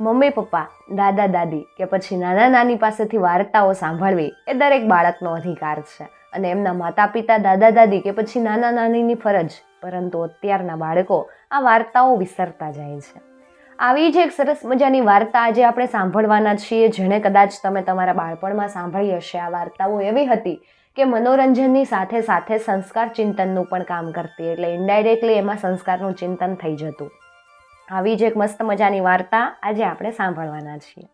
Mummy, પપ્પા, દાદા, દાદી કે પછી નાના નાની પાસેથી વાર્તાઓ સાંભળવી એ દરેક બાળકનો અધિકાર છે. અને એમના માતા પિતા દાદા, દાદી કે પછી નાના નાનીની ફરજ. પરંતુ અત્યારના બાળકો આ વાર્તાઓ વિસરતા જાય છે. આવી જ એક સરસ મજાની વાર્તા આજે આપણે સાંભળવાના છીએ, જેણે કદાચ તમે તમારા બાળપણમાં સાંભળી હશે. આ વાર્તાઓ એવી હતી કે મનોરંજનની સાથે સાથે સંસ્કાર ચિંતનનું પણ કામ કરતી. એટલે ઇન્ડાયરેક્ટલી એમાં સંસ્કારનું ચિંતન થઈ જતું. આવી જ એક મસ્ત મજાની વાર્તા આજે આપણે સાંભળવાના છીએ.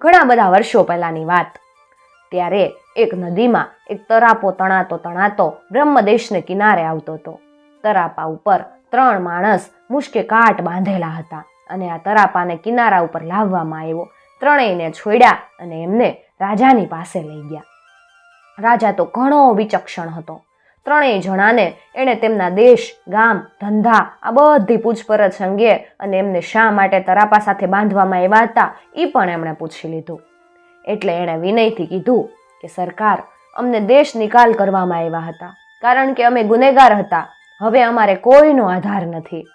ઘણા બધા વર્ષો પહેલાંની વાત. ત્યારે એક નદીમાં એક તરાપો તણાતો તણાતો બ્રહ્મદેશને કિનારે આવતો હતો. તરાપા ઉપર ત્રણ માણસ મુશ્કે કાટ બાંધેલા હતા અને આ તરાપાને કિનારા ઉપર લાવવામાં આવ્યો. ત્રણેયને છોડ્યા અને એમને રાજાની પાસે લઈ ગયા. રાજા તો ઘણો વિચક્ષણ હતો. ત્રણેય જણાને એણે તેમના દેશ, ગામ, ધંધા, આ બધી પૂછપરછ અંગે અને એમને શા માટે તરાપા સાથે બાંધવામાં આવ્યા હતા એ પણ એમણે પૂછી લીધું. એટલે એણે વિનયથી કીધું કે, સરકાર, અમને દેશ નિકાલ કરવામાં આવ્યા હતા. કારણ કે અમે ગુનેગાર હતા. હવે અમારે કોઈનો આધાર નથી.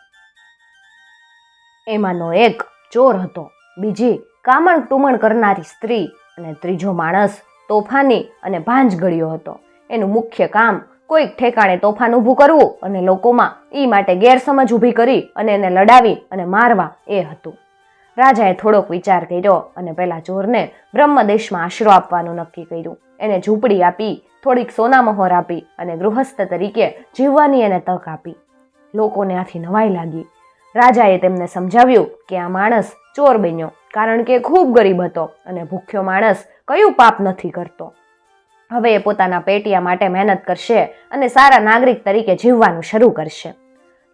એમાંનો એક ચોર હતો. બીજી કામણ ટુમણ કરનારી સ્ત્રી અને ત્રીજો માણસ તોફાની અને ભાંજગળિયો હતો. એનું મુખ્ય કામ કોઈક ઠેકાણે તોફાન ઊભું કરવું અને લોકોમાં એ માટે ગેરસમજ ઊભી કરી અને એને લડાવી અને મારવા એ હતું. રાજાએ થોડોક વિચાર કર્યો અને પેલા ચોરને બ્રહ્મદેશમાં આશરો આપવાનું નક્કી કર્યું. એને ઝૂંપડી આપી, થોડીક સોનામહોર આપી અને ગૃહસ્થ તરીકે જીવવાની એને તક આપી. લોકોને આથી નવાઈ લાગી. રાજાએ તેમને સમજાવ્યું કે આ માણસ ચોર બન્યો, કારણ કે ખૂબ ગરીબ હતો અને ભૂખ્યો માણસ કયું પાપ નથી કરતો. હવે એ પોતાના પેટિયા માટે મહેનત કરશે અને સારા નાગરિક તરીકે જીવવાનું શરૂ કરશે.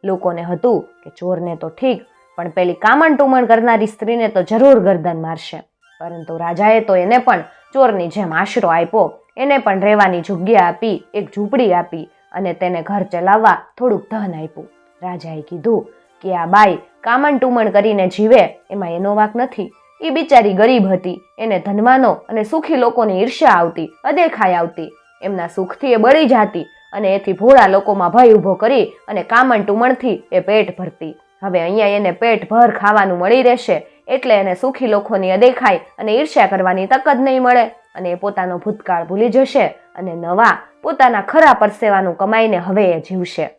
લોકોને હતું કે ચોરને તો ઠીક, પણ પેલી કામણ ટુમણ કરનારી સ્ત્રીને તો જરૂર ગરદન મારશે. પરંતુ રાજાએ તો એને પણ ચોરની જેમ આશરો આપ્યો, એને પણ રહેવાની જગ્યા આપી, એક ઝૂંપડી આપી અને તેને ઘર ચલાવવા થોડુંક ધન આપ્યું. રાજાએ કીધું કે આ બાઈ કામણ ટુમણ કરીને જીવે, એમાં એનો વાંક નથી. એ બિચારી ગરીબ હતી. એને ધનવાનો અને સુખી લોકોની ઈર્ષ્યા આવતી, અદેખાઈ આવતી. એમના સુખથી એ બળી જાતી અને એથી ભોળા લોકોમાં ભય ઊભો કરી અને કામણ ટુમણથી એ પેટ ભરતી. હવે અહીંયા એને પેટ ભર ખાવાનું મળી રહેશે એટલે એને સુખી લોકોની અદેખાઈ અને ઈર્ષ્યા કરવાની તક જ નહીં મળે અને એ પોતાનો ભૂતકાળ ભૂલી જશે અને નવા પોતાના ખરા પરસેવાનું કમાઈને હવે એ જીવશે.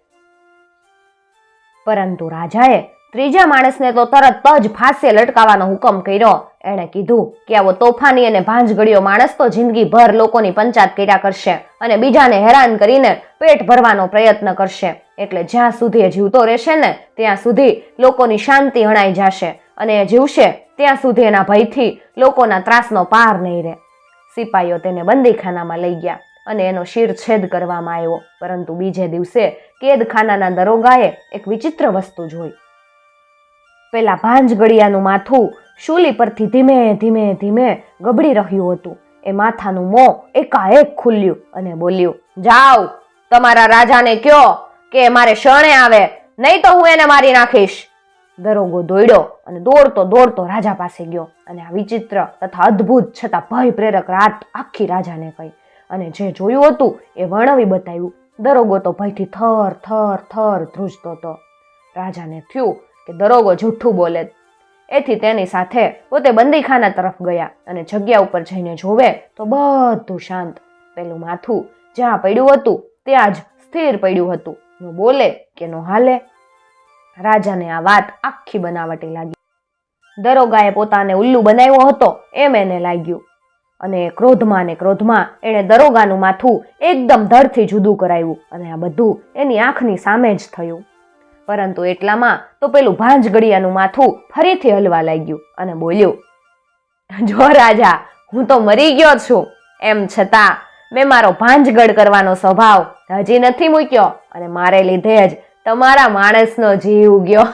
પરંતુ રાજાએ ત્રીજા માણસને તો તરત જ ફાંસે લટકાવવાનો હુકમ કર્યો. એણે કીધું કે આવો તોફાની અને ભાંજગડીયો માણસ તો જિંદગીભર લોકોની પંચાયત કર્યા કરશે અને બીજાને હેરાન કરીને પેટ ભરવાનો પ્રયત્ન કરશે. એટલે જ્યાં સુધી એ જીવતો રહેશે ને, ત્યાં સુધી લોકોની શાંતિ હણાઈ જશે અને એ જીવશે ત્યાં સુધી એના ભયથી લોકોના ત્રાસનો પાર નહીં રહે. સિપાઈઓ તેને બંદીખાનામાં લઈ ગયા અને એનો શિરછેદ કરવામાં આવ્યો. પરંતુ બીજે દિવસે કેદખાનાના દરોગાએ એક વિચિત્ર વસ્તુ જોઈ. પેલા ભાંજગડિયાનું માથું શૂલી પરથી ધીમે ધીમે ધીમે ગબડી રહ્યું હતું. એ માથાનું મોં એકાએક ખુલ્યું અને બોલ્યું, જાઓ, તમારા રાજાને કયો કે મારે શરણે આવે, નહીં તો હું એને મારી નાખીશ. દરોગો દોડ્યો અને દોડતો દોડતો રાજા પાસે ગયો અને આ વિચિત્ર તથા અદ્ભુત છતાં ભય પ્રેરક રાત આખી રાજાને કહી. અને જે જોયું હતું એ વર્ણવી બતાવ્યું. દરોગો તો ભયથી થર થર થર ધ્રુજતો હતો. રાજાને થયું કે દરોગો જૂઠ્ઠું બોલે. એથી તેની સાથે પોતે બંદીખાના તરફ ગયા અને જગ્યા ઉપર જઈને જોવે તો બધું શાંત. પેલું માથું જ્યાં પડ્યું હતું ત્યાં જ સ્થિર પડ્યું હતું. નો બોલે કે નો હાલે. રાજાને આ વાત આખી બનાવટી લાગી. દરોગાએ પોતાને ઉલ્લુ બનાવ્યો હતો એમ એને લાગ્યું. અને ક્રોધમાં ને ક્રોધમાં એણે દરોગાનું માથું એકદમ ધડથી જુદું કરાવ્યું અને આ બધું એની આંખની સામે જ થયું. પરંતુ એટલામાં તો પેલું ભાંજગડિયાનું માથું ફરીથી હલવા લાગ્યું અને બોલ્યું, જો રાજા, હું તો મરી ગયો છું. એમ છતાં મેં મારો ભાંજગડ કરવાનો સ્વભાવ હજી નથી મૂક્યો અને મારે લીધે જ તમારા માણસનો જીવ ગયો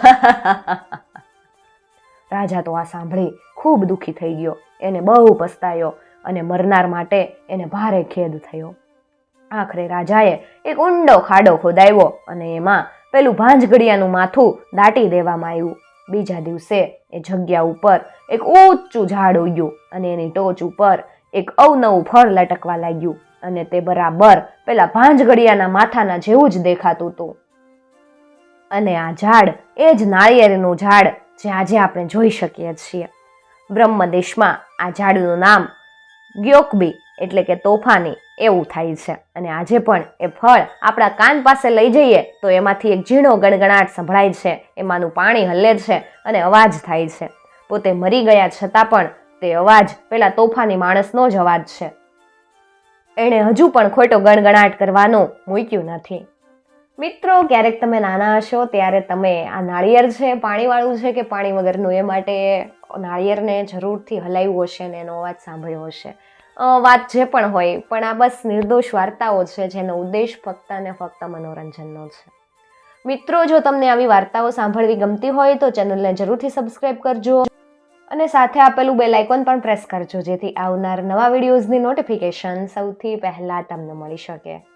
રાજા તો આ સાંભળી ખૂબ દુઃખી થઈ ગયો, એને બહુ પસ્તાયો અને મરનાર માટે એને ભારે ખેદ થયો. આખરે રાજાએ એક ઊંડો ખાડો ખોદાવ્યો અને એમાં પેલું ભાંજગડિયાનું માથું દાટી દેવામાં આવ્યું. બીજા દિવસે એ જગ્યા ઉપર એક ઊંચું ઝાડ ઉગ્યું અને એની ટોચ ઉપર એક અવનવું ફળ લટકવા લાગ્યું અને તે બરાબર પેલા ભાંજગડિયાના માથાના જેવું જ દેખાતું હતું. અને આ ઝાડ એ જ નાળિયેરનું ઝાડ જે આજે આપણે જોઈ શકીએ છીએ. બ્રહ્મદેશમાં આ ઝાડનું નામ ગ્યોકબી એટલે કે તોફાની એવું થાય છે. અને આજે પણ એ ફળ આપણા કાન પાસે લઈ જઈએ તો એમાંથી એક ઝીણો ગણગણાટ સંભળાય છે. એમાંનું પાણી હલે છે અને અવાજ થાય છે. પોતે મરી ગયા છતાં પણ તે અવાજ પેલા તોફાની માણસનો જ અવાજ છે. એણે હજુ પણ ખોટો ગણગણાટ કરવાનું મૂક્યું નથી. મિત્રો, ક્યારેક તમે નાના હશો ત્યારે તમે આ નાળિયેર છે, પાણીવાળું છે કે પાણી વગરનું? એ માટે નાળિયેરને જરૂરથી હલાવ્યું હશે ને એનો અવાજ સાંભળ્યો હશે. વાત જે પણ હોય, પણ આ બસ નિર્દોષ વાર્તાઓ છે, જેનો ઉદ્દેશ ફક્ત અને ફક્ત મનોરંજનનો છે. મિત્રો, જો તમને આવી વાર્તાઓ સાંભળવી ગમતી હોય, તો ચેનલને જરૂરથી સબસ્ક્રાઈબ કરજો અને સાથે આપેલું બેલ આઇકોન પણ પ્રેસ કરજો, જેથી આવનાર નવા વિડીયોઝની નોટિફિકેશન સૌથી પહેલાં તમને મળી શકે.